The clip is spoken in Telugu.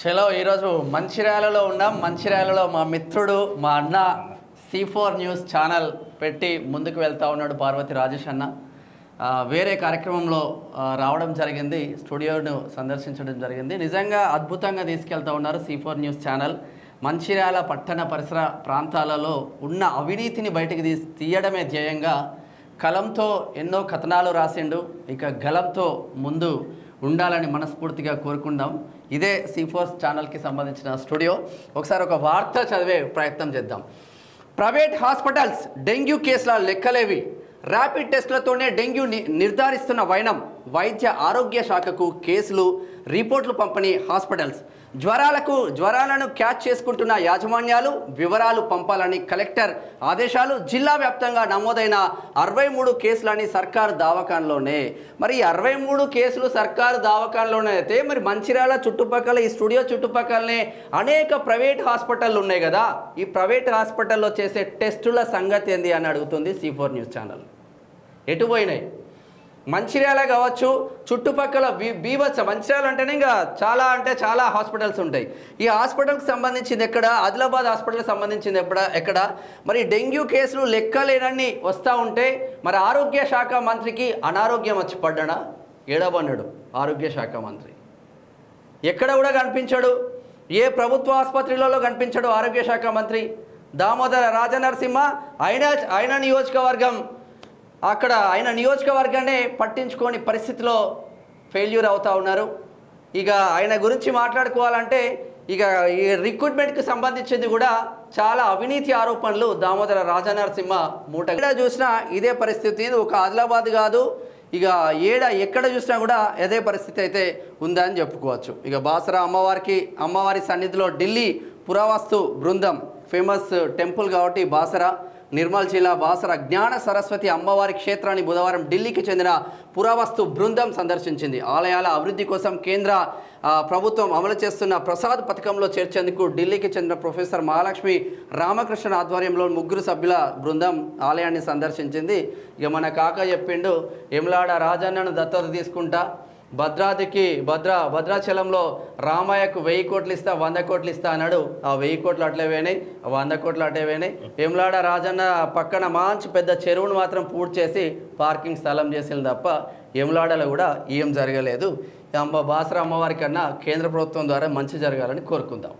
చలో ఈరోజు మంచిర్యాలలో ఉన్నాం. మంచిర్యాలలో మా మిత్రుడు మా అన్న సి ఫోర్ న్యూస్ ఛానల్ పెట్టి ముందుకు వెళ్తా ఉన్నాడు పార్వతి రాజేష్ అన్న. వేరే కార్యక్రమంలో రావడం జరిగింది. స్టూడియోను సందర్శించడం జరిగింది. నిజంగా అద్భుతంగా తీసుకెళ్తా ఉన్నారు C four news channel. Mancherial పట్టణ పరిసర ప్రాంతాలలో ఉన్న అవినీతిని బయటకు తీయడమే ధ్యేయంగా కలంతో ఎన్నో కథనాలు రాసిండు. ఇక గలంతో ముందు ఉండాలని మనస్ఫూర్తిగా కోరుకుందాం. ఇదే సిఫోర్స్ ఛానల్కి సంబంధించిన స్టూడియో. ఒకసారి ఒక వార్త చదివే ప్రయత్నం చేద్దాం. ప్రైవేట్ హాస్పిటల్స్ డెంగ్యూ కేసుల లెక్కలేవి. ర్యాపిడ్ టెస్టులతోనే డెంగ్యూ ని- నిర్ధారిస్తున్న వైనం. వైద్య ఆరోగ్య శాఖకు కేసులు రిపోర్ట్లు పంపని హాస్పిటల్స్. జ్వరాలకు జ్వరాలను క్యాచ్ చేసుకుంటున్న యాజమాన్యాలు వివరాలు పంపాలని కలెక్టర్ ఆదేశాలు జిల్లా వ్యాప్తంగా నమోదైన అరవై మూడు కేసులని సర్కారు దావకాన్లోనే మరి అరవై మూడు కేసులు సర్కారు దావకాన్లోనే అయితే మరి మంచిర్యాల చుట్టుపక్కల ఈ స్టూడియో చుట్టుపక్కలనే అనేక ప్రైవేట్ హాస్పిటళ్ళు ఉన్నాయి కదా. ఈ ప్రైవేట్ హాస్పిటల్లో చేసే టెస్టుల సంగతి ఏంది అని అడుగుతుంది సి ఫోర్ న్యూస్ ఛానల్. ఎటు పోయినాయి? మంచిర్యాల కావచ్చు చుట్టుపక్కల బీ బీభత్స మంచిర్యాల అంటేనే ఇంకా చాలా అంటే చాలా హాస్పిటల్స్ ఉంటాయి. ఈ హాస్పిటల్కి సంబంధించింది ఎక్కడ? ఆదిలాబాద్ హాస్పిటల్కి సంబంధించింది ఎక్కడ ఎక్కడ? మరి డెంగ్యూ కేసులు లెక్కలేనన్ని వస్తూ ఉంటే మరి ఆరోగ్య శాఖ మంత్రికి అనారోగ్యం వచ్చి పడ్డా ఏడబన్నాడు ఆరోగ్య శాఖ మంత్రి. ఎక్కడ కూడా కనిపించాడు. ఏ ప్రభుత్వ ఆసుపత్రిలలో కనిపించాడు ఆరోగ్య శాఖ మంత్రి. దామోదర రాజనరసింహ ఆయన ఆయన నియోజకవర్గం అక్కడ ఆయన నియోజకవర్గాన్ని పట్టించుకోని పరిస్థితిలో ఫెయిల్యూర్ అవుతూ ఉన్నారు. ఇక ఆయన గురించి మాట్లాడుకోవాలంటే ఇక ఈ రిక్రూట్మెంట్కి సంబంధించింది కూడా చాలా అవినీతి ఆరోపణలు దామోదర రాజనరసింహ మూట. ఎక్కడ చూసినా ఇదే పరిస్థితి. ఒక ఆదిలాబాద్ కాదు. ఇక ఏడ ఎక్కడ చూసినా కూడా అదే పరిస్థితి అయితే ఉందని చెప్పుకోవచ్చు. ఇక బాసరా అమ్మవారికి అమ్మవారి సన్నిధిలో ఢిల్లీ పురావస్తు బృందం ఫేమస్ టెంపుల్ కాబట్టి బాసరా. నిర్మల్ జిల్లా బాసర జ్ఞాన సరస్వతి అమ్మవారి క్షేత్రాన్ని బుధవారం ఢిల్లీకి చెందిన పురావస్తు బృందం సందర్శించింది. ఆలయాల అభివృద్ధి కోసం కేంద్ర ప్రభుత్వం అమలు చేస్తున్న ప్రసాద్ పథకంలో చేర్చేందుకు ఢిల్లీకి చెందిన ప్రొఫెసర్ మహాలక్ష్మి రామకృష్ణ ఆధ్వర్యంలో ముగ్గురు సభ్యుల బృందం ఆలయాన్ని సందర్శించింది. ఇక మన కాక చెప్పిండు ఎమ్లాడ రాజన్నను దత్తత తీసుకుంటా. భద్రాద్రికి భద్ర భద్రాచలంలో రామయ్యకు వెయ్యి కోట్లు ఇస్తా వంద కోట్లు ఇస్తా అన్నాడు. ఆ వెయ్యి కోట్లు అట్లే పోయినాయి. ఆ వంద కోట్లు అట్లే పోయినాయి. వేములాడ రాజన్న పక్కన మంచి పెద్ద చెరువును మాత్రం పూర్తి చేసి పార్కింగ్ స్థలం చేసింది తప్ప వేములాడలో కూడా ఏం జరగలేదు. అమ్మ బాసరా అమ్మవారి కన్నా కేంద్ర ప్రభుత్వం ద్వారా మంచి జరగాలని కోరుకుందాం.